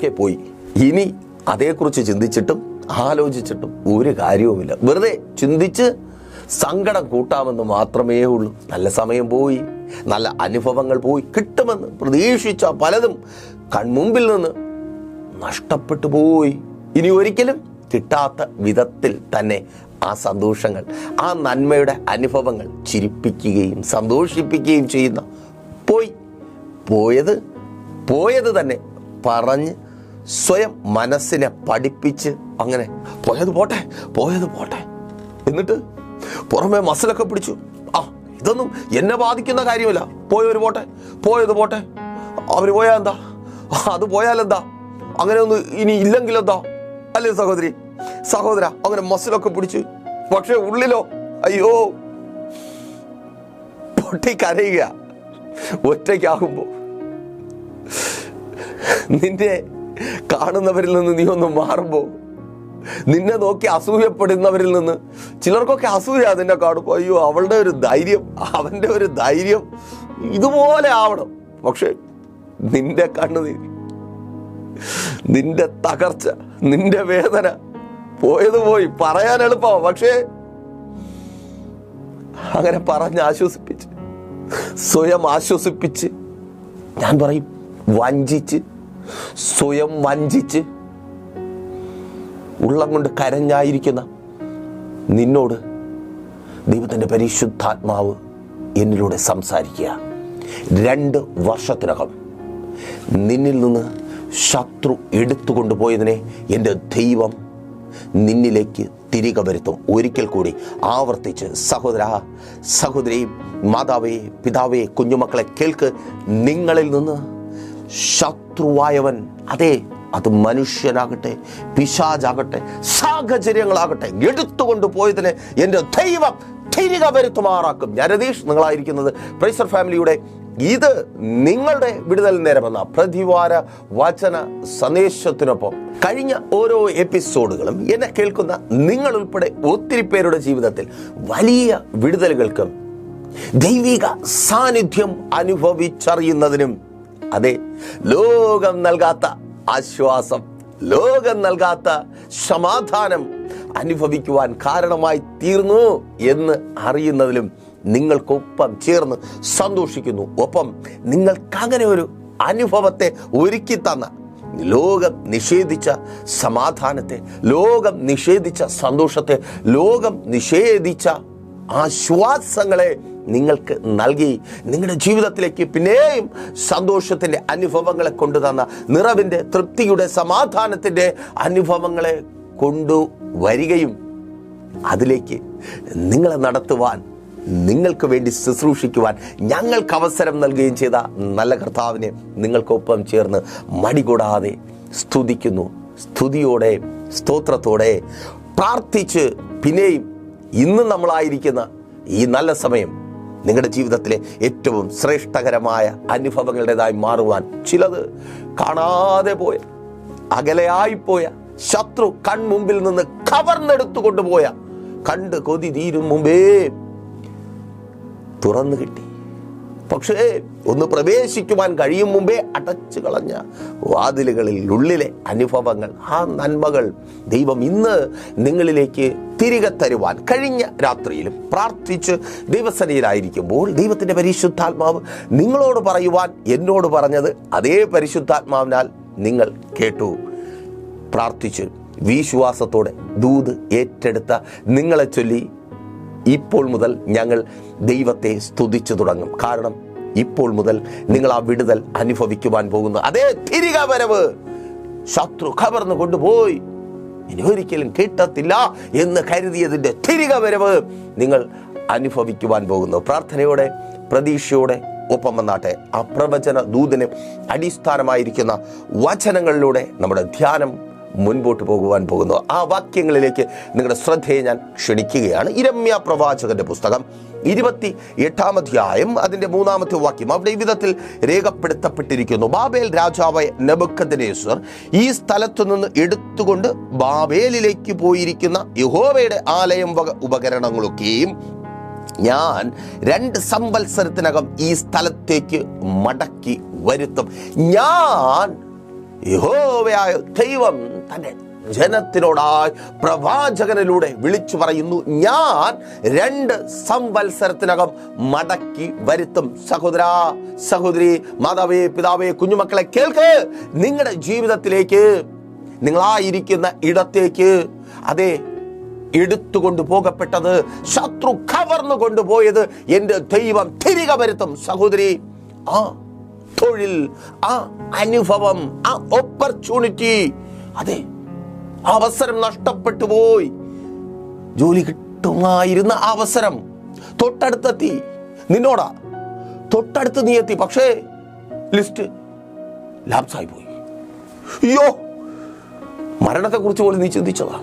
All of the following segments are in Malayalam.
അതൊക്കെ പോയി. ഇനി അതേക്കുറിച്ച് ചിന്തിച്ചിട്ടും ആലോചിച്ചിട്ടും ഒരു കാര്യവുമില്ല. വെറുതെ ചിന്തിച്ച് സങ്കടം കൂട്ടാമെന്ന് മാത്രമേ ഉള്ളൂ. നല്ല സമയം പോയി. നല്ല അനുഭവങ്ങൾ പോയി. കിട്ടുമെന്ന് പ്രതീക്ഷിച്ച പലതും കൺമുമ്പിൽ നിന്ന് നഷ്ടപ്പെട്ടു പോയി. ഇനി ഒരിക്കലും കിട്ടാത്ത വിധത്തിൽ തന്നെ ആ സന്തോഷങ്ങൾ ആ നന്മയുടെ അനുഭവങ്ങൾ ചിരിപ്പിക്കുകയും സന്തോഷിപ്പിക്കുകയും ചെയ്യുന്ന പോയി. പോയത് പോയത് തന്നെ പറഞ്ഞ് സ്വയം മനസ്സിനെ പഠിപ്പിച്ച് അങ്ങനെ പോയത് പോട്ടെ പോയത് പോട്ടെ. എന്നിട്ട് പുറമെ മസിലൊക്കെ പിടിച്ചു. ആ ഇതൊന്നും എന്നെ ബാധിക്കുന്ന കാര്യമില്ല. പോയവര് പോട്ടെ പോയത് പോട്ടെ. അവർ പോയാൽ എന്താ? അത് പോയാലെന്താ? അങ്ങനെ ഒന്ന് ഇനി ഇല്ലെങ്കിൽ എന്താ അല്ലേ സഹോദരി? സഹോദര അങ്ങനെ മസിലൊക്കെ പിടിച്ച് പക്ഷെ ഉള്ളിലോ അയ്യോ പൊട്ടി കരയുക. ഒറ്റയ്ക്കാകുമ്പോ നിന്റെ കാണുന്നവരിൽ നിന്ന് നീ ഒന്ന് മാറുമ്പോ നിന്നെ നോക്കി അസൂയപ്പെടുന്നവരിൽ നിന്ന് ചിലർക്കൊക്കെ അസൂയ നിന്നെ കാണുമ്പോ അയ്യോ അവളുടെ ഒരു ധൈര്യം അവന്റെ ഒരു ധൈര്യം ഇതുപോലെ ആവണം. പക്ഷേ നിന്റെ കണ്ണുനീര് നിന്റെ തകർച്ച നിന്റെ വേദന പോയത് പോയി പറയാൻ എളുപ്പമാണ് പക്ഷേ അങ്ങനെ പറഞ്ഞ് ആശ്വസിപ്പിച്ച് സ്വയം ആശ്വസിപ്പിച്ച് ഞാൻ പറയും വഞ്ചിച്ച് സ്വയം വഞ്ചിച്ച് ഉള്ളം കൊണ്ട് കരഞ്ഞായിരിക്കുന്ന നിന്നോട് ദൈവത്തിന്റെ പരിശുദ്ധാത്മാവ് എന്നിലൂടെ സംസാരിക്കുക. രണ്ട് വർഷത്തിനകം നിന്നിൽ നിന്ന് ശത്രു എടുത്തു കൊണ്ടുപോയതിനെ എന്റെ ദൈവം നിന്നിലേക്ക് തിരികെ വരുത്തും. ഒരിക്കൽ കൂടി ആവർത്തിച്ച് സഹോദര സഹോദരിയും മാതാവേ പിതാവേ കുഞ്ഞുമക്കളെ കേൾക്ക്. നിങ്ങളിൽ നിന്ന് ശത്രുവായവൻ. അതെ അത് മനുഷ്യനാകട്ടെ പിശാജാകട്ടെ സാഹചര്യങ്ങളാകട്ടെ എടുത്തുകൊണ്ട് പോയതിനെ എന്റെ ദൈവം തിരികെ വരുത്തുമാറാക്കും. ഞാൻ രതീഷ് നിങ്ങളായിരിക്കുന്നത് പ്രൈസർ ഫാമിലിയുടെ ഇത് നിങ്ങളുടെ വിടുതൽ നേരമെന്ന പ്രതിവാര വചന സന്ദേശത്തിനൊപ്പം കഴിഞ്ഞ ഓരോ എപ്പിസോഡുകളും എന്നെ കേൾക്കുന്ന നിങ്ങൾ ഉൾപ്പെടെ ഒത്തിരി പേരുടെ ജീവിതത്തിൽ വലിയ വിടുതലുകൾക്കും ദൈവിക സാന്നിധ്യം അനുഭവിച്ചറിയുന്നതിനും അതെ ലോകം നൽകാത്ത ആശ്വാസം ലോകം നൽകാത്ത സമാധാനം അനുഭവിക്കുവാൻ കാരണമായി തീർന്നു എന്ന് അറിയുന്നതിലും നിങ്ങൾക്കൊപ്പം ചേർന്ന് സന്തോഷിക്കുന്നു. ഒപ്പം നിങ്ങൾക്കങ്ങനെ ഒരു അനുഭവത്തെ ഒരുക്കി തന്ന ലോകം നിഷേധിച്ച സമാധാനത്തെ ലോകം നിഷേധിച്ച സന്തോഷത്തെ ലോകം നിഷേധിച്ച ആശ്വാസങ്ങളെ നിങ്ങൾക്ക് നൽകി നിങ്ങളുടെ ജീവിതത്തിലേക്ക് പിന്നെയും സന്തോഷത്തിന്റെ അനുഭവങ്ങളെ കൊണ്ടുതന്ന നിറവിന്റെ തൃപ്തിയുടെ സമാധാനത്തിന്റെ അനുഭവങ്ങളെ കൊണ്ടുവരികയും അതിലേക്ക് നിങ്ങളെ നടത്തുവാൻ നിങ്ങൾക്ക് വേണ്ടി ശുശ്രൂഷിക്കുവാൻ ഞങ്ങൾക്ക് അവസരം നൽകുകയും ചെയ്ത നല്ല കർത്താവിനെ നിങ്ങൾക്കൊപ്പം ചേർന്ന് മടികൂടാതെ സ്തുതിക്കുന്നു. സ്തുതിയോടെ സ്തോത്രത്തോടെ പ്രാർത്ഥിച്ച് പിന്നെയും ഇന്ന് നമ്മളായിരിക്കുന്ന ഈ നല്ല സമയം നിങ്ങളുടെ ജീവിതത്തിലെ ഏറ്റവും ശ്രേഷ്ഠകരമായ അനുഭവങ്ങളുടേതായി മാറുവാൻ ചിലത് കാണാതെ പോയ അകലെയായിപ്പോയ ശത്രു കൺമുമ്പിൽ നിന്ന് കവർന്നെടുത്തു കൊണ്ടുപോയ കണ്ട് കൊതി തീരും മുമ്പേ തുറന്നു കിട്ടി. പക്ഷേ ഒന്ന് പ്രവേശിക്കുവാൻ കഴിയും മുമ്പേ അടച്ചു കളഞ്ഞ വാതിലുകളിൽ ഉള്ളിലെ അനുഭവങ്ങൾ ആ നന്മകൾ ദൈവം ഇന്ന് നിങ്ങളിലേക്ക് തിരികെ തരുവാൻ കഴിഞ്ഞ രാത്രിയിലും പ്രാർത്ഥിച്ച് ദൈവസനയിലായിരിക്കുമ്പോൾ ദൈവത്തിന്റെ പരിശുദ്ധാത്മാവ് നിങ്ങളോട് പറയുവാൻ എന്നോട് പറഞ്ഞത് അതേ പരിശുദ്ധാത്മാവിനാൽ നിങ്ങൾ കേട്ടു. പ്രാർത്ഥിച്ച് വിശ്വാസത്തോടെ ദൂത് ഏറ്റെടുത്ത നിങ്ങളെ ചൊല്ലി ഇപ്പോൾ മുതൽ ഞങ്ങൾ ദൈവത്തെ സ്തുതിച്ചു തുടങ്ങും. കാരണം ഇപ്പോൾ മുതൽ നിങ്ങൾ ആ വിടുതൽ അനുഭവിക്കുവാൻ പോകുന്നു. അതേ തിരികെ വരവ് ശത്രു കവർന്നു കൊണ്ടുപോയി. ഇനി ഒരിക്കലും കിട്ടത്തില്ല എന്ന് കരുതിയതിന്റെ തിരികെ വരവ് നിങ്ങൾ അനുഭവിക്കുവാൻ പോകുന്നു. പ്രാർത്ഥനയോടെ പ്രതീക്ഷയോടെ ഒപ്പം വന്നാട്ടെ. ആ പ്രവചന ദൂതിന് അടിസ്ഥാനമായിരിക്കുന്ന വചനങ്ങളിലൂടെ നമ്മുടെ ധ്യാനം മുൻപോട്ട് പോകുവാൻ പോകുന്നു. ആ വാക്യങ്ങളിലേക്ക് നിങ്ങളുടെ ശ്രദ്ധയെ ഞാൻ ക്ഷണിക്കുകയാണ്. ഇരമ്യ പ്രവാചകന്റെ പുസ്തകം ഇരുപത്തി എട്ടാം അധ്യായം അതിന്റെ മൂന്നാമത്തെ വാക്യം. അവിടെ വിധത്തിൽ രേഖപ്പെടുത്തപ്പെട്ടിരിക്കുന്നു. ബാബേൽ രാജാവായ നബുക്കദിനേശ്വർ ഈ സ്ഥലത്തു നിന്ന് എടുത്തുകൊണ്ട് ബാബേലിലേക്ക് പോയിരിക്കുന്ന യഹോവയുടെ ആലയം വക ഉപകരണങ്ങളൊക്കെയും ഞാൻ രണ്ട് സംവത്സരത്തിനകം ഈ സ്ഥലത്തേക്ക് മടക്കി വരുത്തും. ഞാൻ യഹോവയായ ദൈവം തന്നെ ജനത്തിനോടായി പ്രവാചകനിലൂടെ വിളിച്ചു പറയുന്നു ഞാൻ രണ്ട് സംവത്സരത്തിനകം മടക്കി വരുത്തും. സഹോദര സഹോദരി മാതാവേ പിതാവേ കുഞ്ഞുമക്കളെ കേൾക്ക്. നിങ്ങളുടെ ജീവിതത്തിലേക്ക് നിങ്ങളായിരിക്കുന്ന ഇടത്തേക്ക് അതെ എടുത്തുകൊണ്ട് പോകപ്പെട്ടത് ശത്രു കവർന്നു കൊണ്ടുപോയത് എന്റെ ദൈവം തിരികെ വരുത്തും. സഹോദരി ആ തൊഴിൽ ആ അനുഭവം ആ ഓപ്പർച്യൂണിറ്റി അതെ അവസരം നഷ്ടപ്പെട്ടു പോയി. ജോലി കിട്ടുമായിരുന്ന അവസരം തൊട്ടടുത്തെത്തി. നിന്നോടാ തൊട്ടടുത്ത് നീ എത്തി. പക്ഷേ ലിസ്റ്റ് ലാപ്സായി പോയി. അയ്യോ മരണത്തെക്കുറിച്ച് പോലും നീ ചിന്തിച്ചതാ.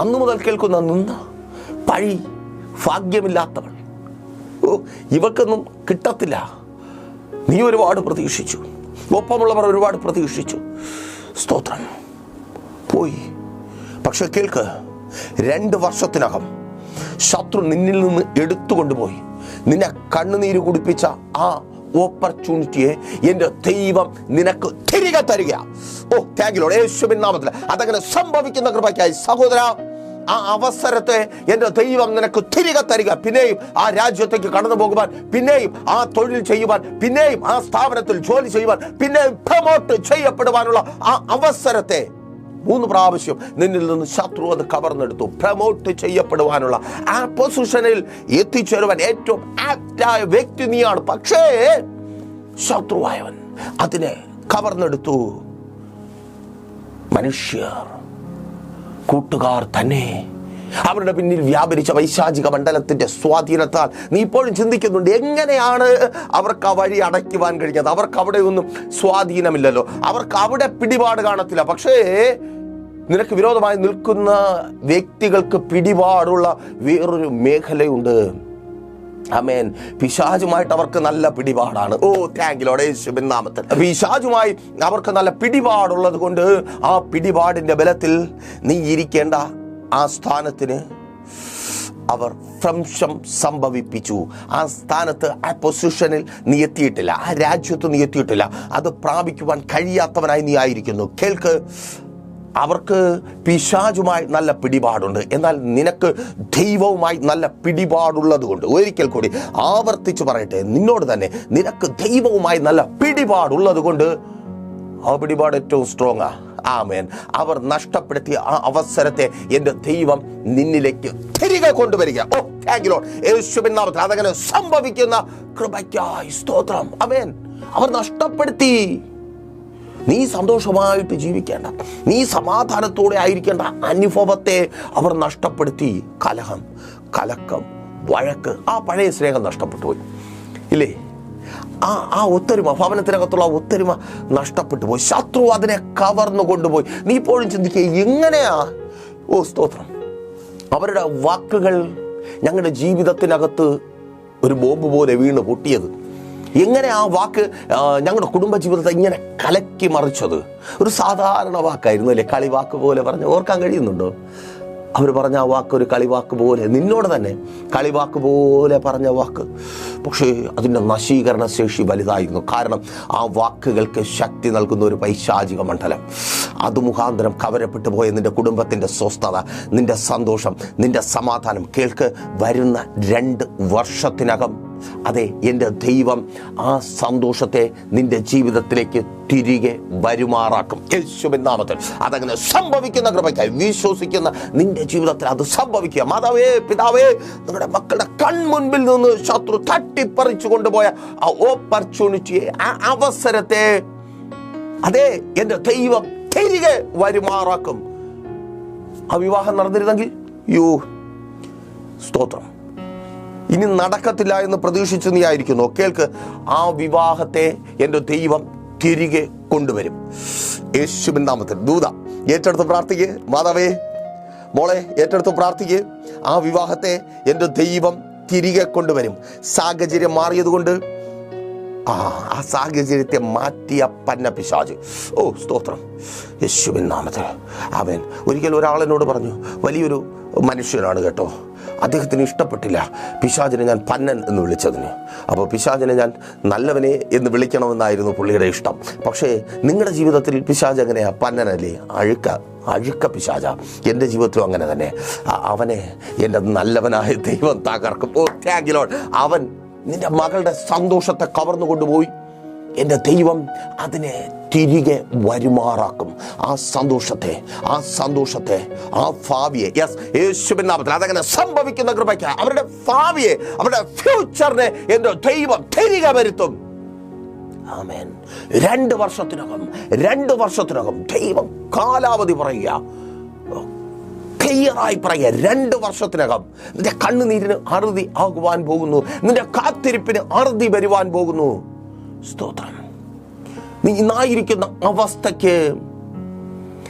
അന്നു മുതൽ കേൾക്കുന്ന നിന്ന പഴി ഭാഗ്യമില്ലാത്തവൾ. ഓ ഇവക്കൊന്നും കിട്ടത്തില്ല. നീ ഒരുപാട് പ്രതീക്ഷിച്ചു. ഒപ്പമുള്ളവർ ഒരുപാട് പ്രതീക്ഷിച്ചു. സ്തോത്രം. പോയി. പക്ഷെ കേൾക്ക് രണ്ട് വർഷത്തിനകം ശത്രു നിന്നിൽ നിന്ന് എടുത്തുകൊണ്ടുപോയി. നിന്നെ കണ്ണുനീര് കുടിപ്പിച്ച ആ ഓപ്പർച്യൂണിറ്റിയെ എന്റെ ദൈവം നിനക്ക് തിരികെ തരിക. ഓ താങ്ക് യു യേശുവിൻ നാമത്തിൽ. അതങ്ങനെ സംഭവിക്കുന്ന കൃപയ്ക്കായി സഹോദര ആ അവസരത്തെ എന്റെ ദൈവം നിനക്ക് തിരികെ തരിക. പിന്നെയും ആ രാജ്യത്തേക്ക് കടന്നു പോകുവാൻ പിന്നെയും ആ തൊഴിൽ ചെയ്യുവാൻ പിന്നെയും ആ സ്ഥാപനത്തിൽ ജോലി ചെയ്യുവാൻ പിന്നെയും പ്രമോട്ട് ചെയ്യപ്പെടുവാനുള്ള ആ അവസരത്തെ മൂന്ന് പ്രാവശ്യം നിന്നിൽ നിന്ന് ശത്രു അത് കവർന്നെടുത്തു. പ്രമോട്ട് ചെയ്യപ്പെടുവാനുള്ള ആ പൊസിഷനിൽ എത്തിച്ചേരുവാൻ ഏറ്റവും ആപ്റ്റായ വ്യക്തി നീയാണ്. പക്ഷേ ശത്രുവായവൻ അതിനെ കവർന്നെടുത്തു. മനുഷ്യർ കൂട്ടുകാർ തന്നെ. അവരുടെ പിന്നിൽ വ്യാപരിച്ച വൈശാചിക മണ്ഡലത്തിന്റെ സ്വാധീനത്താൽ നീ ഇപ്പോഴും ചിന്തിക്കുന്നുണ്ട് എങ്ങനെയാണ് അവർക്ക് ആ വഴി അടയ്ക്കുവാൻ കഴിഞ്ഞത്? അവർക്ക് അവിടെ ഒന്നും സ്വാധീനമില്ലല്ലോ. അവർക്ക് അവിടെ പിടിപാട് കാണത്തില്ല. പക്ഷേ നിനക്ക് വിരോധമായി നിൽക്കുന്ന വ്യക്തികൾക്ക് പിടിപാടുള്ള വേറൊരു മേഖലയുണ്ട്. അമേൻ പിശാജുമായിട്ട് അവർക്ക് നല്ല പിടിപാടാണ്. ഓ താങ്ക് താങ്കിലോടെ യേശുവിൻ നാമത്തിൽ പിശാജുമായി അവർക്ക് നല്ല പിടിപാടുള്ളത് കൊണ്ട് ആ പിടിപാടിന്റെ ബലത്തിൽ നീ ഇരിക്കേണ്ട ആ സ്ഥാനത്തിന് അവർ ഭ്രംശം സംഭവിപ്പിച്ചു. ആ സ്ഥാനത്ത് ആ പൊസിഷനിൽ നീ എത്തിയിട്ടില്ല. ആ രാജ്യത്ത് നീ എത്തിയിട്ടില്ല. അത് പ്രാപിക്കുവാൻ കഴിയാത്തവനായി നീ ആയിരിക്കുന്നു. കേൾക്ക് അവർക്ക് പിശാചുമായി നല്ല പിടിപാടുണ്ട്. എന്നാൽ നിനക്ക് ദൈവവുമായി നല്ല പിടിപാടുള്ളത് കൊണ്ട് ഒരിക്കൽ കൂടി ആവർത്തിച്ച് പറയട്ടെ. നിന്നോട് തന്നെ നിനക്ക് ദൈവവുമായി നല്ല പിടിപാടുള്ളത് കൊണ്ട് ആ പിടിപാട് ഏറ്റവും സ്ട്രോങ് ആമേൻ. അവർ നഷ്ടപ്പെടുത്തിയ ആ അവസരത്തെ എന്റെ ദൈവം നിന്നിലേക്ക് തിരികെ കൊണ്ടുവരിക. ഓ താങ്ക് യു യേശുവിൻ നാമത്തിൽ അതങ്ങനെ സംഭവിക്കുന്ന കൃപയ്ക്കായി സ്തോത്രം. അമേൻ അവർ നഷ്ടപ്പെടുത്തി. നീ സന്തോഷമായിട്ട് ജീവിക്കേണ്ട. നീ സമാധാനത്തോടെ ആയിരിക്കേണ്ട. അനുഭവത്തെ അവർ നഷ്ടപ്പെടുത്തി. കലഹം കലക്കം വഴക്ക് ആ പഴയ സ്നേഹം നഷ്ടപ്പെട്ടു പോയി ഇല്ലേ? ആ ആ ഒത്തൊരുമ ഭവനത്തിനകത്തുള്ള ഒത്തൊരുമ നഷ്ടപ്പെട്ടു പോയി ശത്രു അതിനെ കവർന്നു കൊണ്ടുപോയി. നീ ഇപ്പോഴും ചിന്തിക്കുക എങ്ങനെയാ? ഓ സ്തോത്രം. അവരുടെ വാക്കുകൾ ഞങ്ങളുടെ ജീവിതത്തിനകത്ത് ഒരു ബോംബ് പോലെ വീണ് പൊട്ടിയത്. എങ്ങനെ ആ വാക്ക് ഞങ്ങളുടെ കുടുംബജീവിതത്തെ ഇങ്ങനെ കലക്കി മറിച്ചത്? ഒരു സാധാരണ വാക്കായിരുന്നു അല്ലേ? കളിവാക്ക് പോലെ പറഞ്ഞ് ഓർക്കാൻ കഴിയുന്നുണ്ടോ? അവർ പറഞ്ഞ ആ വാക്ക് ഒരു കളിവാക്ക് പോലെ നിന്നോട് തന്നെ കളിവാക്ക് പോലെ പറഞ്ഞ വാക്ക്. പക്ഷേ അതിന്റെ നശീകരണ ശേഷി വലുതായിരുന്നു. കാരണം ആ വാക്കുകൾക്ക് ശക്തി നൽകുന്ന ഒരു പൈശാചിക മണ്ഡലം. അത് മുഖാന്തരം കവരപ്പെട്ടു പോയ നിന്റെ കുടുംബത്തിന്റെ സ്വസ്ഥത നിന്റെ സന്തോഷം നിന്റെ സമാധാനം. കേൾക്ക് വരുന്ന രണ്ട് വർഷത്തിനകം അതെ എന്റെ ദൈവം ആ സന്തോഷത്തെ നിന്റെ ജീവിതത്തിലേക്ക് തിരികെ വരുമാറാക്കും. യേശുവിൻ നാമത്തിൽ അതങ്ങനെ സംഭവിക്കുന്ന കൃപയ്ക്കായി വിശ്വസിക്കുന്ന നിന്റെ ജീവിതത്തിൽ അത് സംഭവിക്കുക. മാതാവേ പിതാവേ നിങ്ങളുടെ മക്കളുടെ കൺമുൻപിൽ നിന്ന് ശത്രു തട്ടിപ്പറിച്ചു കൊണ്ടുപോയ ആ ഓപ്പർച്യൂണിറ്റിയെ ആ അവസരത്തെ അതെ എന്റെ ദൈവം തിരികെ വരുമാറാക്കും. ആ വിവാഹം നടന്നിരുന്നെങ്കിൽ? യു സ്തോത്രം. ഇനി നടക്കത്തില്ല എന്ന് പ്രതീക്ഷിച്ച് നീ ആയിരിക്കുന്നു. കേൾക്ക് ആ വിവാഹത്തെ എന്റെ ദൈവം തിരികെ കൊണ്ടുവരും. യേശുവിൻ നാമത്തിൽ. ദൂത ഏറ്റെടുത്ത് പ്രാർത്ഥിക്ക്. മാതാവേ മോളെ ഏറ്റെടുത്ത് പ്രാർത്ഥിക്ക്. ആ വിവാഹത്തെ എന്റെ ദൈവം തിരികെ കൊണ്ടുവരും. സാഹചര്യം മാറിയതുകൊണ്ട് ആ ആ സാഹചര്യത്തെ മാറ്റിയ പന്ന പിശാജ് ഓ സ്തോത്രം. യേശുവിൻ നാമത്തിൽ. അവൻ ഒരിക്കൽ ഒരാളെന്നോട് പറഞ്ഞു വലിയൊരു മനുഷ്യനാണ് കേട്ടോ. അദ്ദേഹത്തിന് ഇഷ്ടപ്പെട്ടില്ല. പിശാചിനെ ഞാൻ പന്നൻ എന്ന് വിളിച്ചതിന്. അപ്പോൾ പിശാചിനെ ഞാൻ നല്ലവനെ എന്ന് വിളിക്കണമെന്നായിരുന്നു പുള്ളിയുടെ ഇഷ്ടം. പക്ഷേ നിങ്ങളുടെ ജീവിതത്തിൽ പിശാജ് എങ്ങനെയാ? പന്നനല്ലേ? അഴുക്ക അഴുക്ക പിശാച. എന്റെ ജീവിതത്തിലും അങ്ങനെ തന്നെ. അവനെ എന്റെ നല്ലവനായ ദൈവം തകർക്കും. ഓ താങ്ക് യു ലോർഡ് അവൻ നിന്റെ മകളുടെ സന്തോഷത്തെ കവർന്നു കൊണ്ടുപോയി. എന്റെ ദൈവം അതിനെ തിരികെ വരുമാറാക്കും. ആ സന്തോഷത്തെ ആ സന്തോഷത്തെ ആ ഭാവിയെ യെസ് യേശുബിൻ നാമത്തിൽ അതങ്ങനെ സംഭവിക്കുന്ന കൃപയ്ക്ക് അവരുടെ ഭാവിയെ അവരുടെ ഫ്യൂച്ചറിനെ എന്റെ ദൈവം തിരികെ വരുത്തും. ആമേൻ. രണ്ട് വർഷത്തിനകം രണ്ട് വർഷത്തിനകം ദൈവം കാലാവധി പറയുക. ക്ലിയറായി പറയുക രണ്ട് വർഷത്തിനകം നിന്റെ കണ്ണുനീരിന് അറുതി ആകുവാൻ പോകുന്നു. നിന്റെ കാത്തിരിപ്പിന് അറുതി വരുവാൻ പോകുന്നു. സ്തോത്രം. നീ ഇന്നായിരിക്കുന്ന അവസ്ഥയ്ക്ക്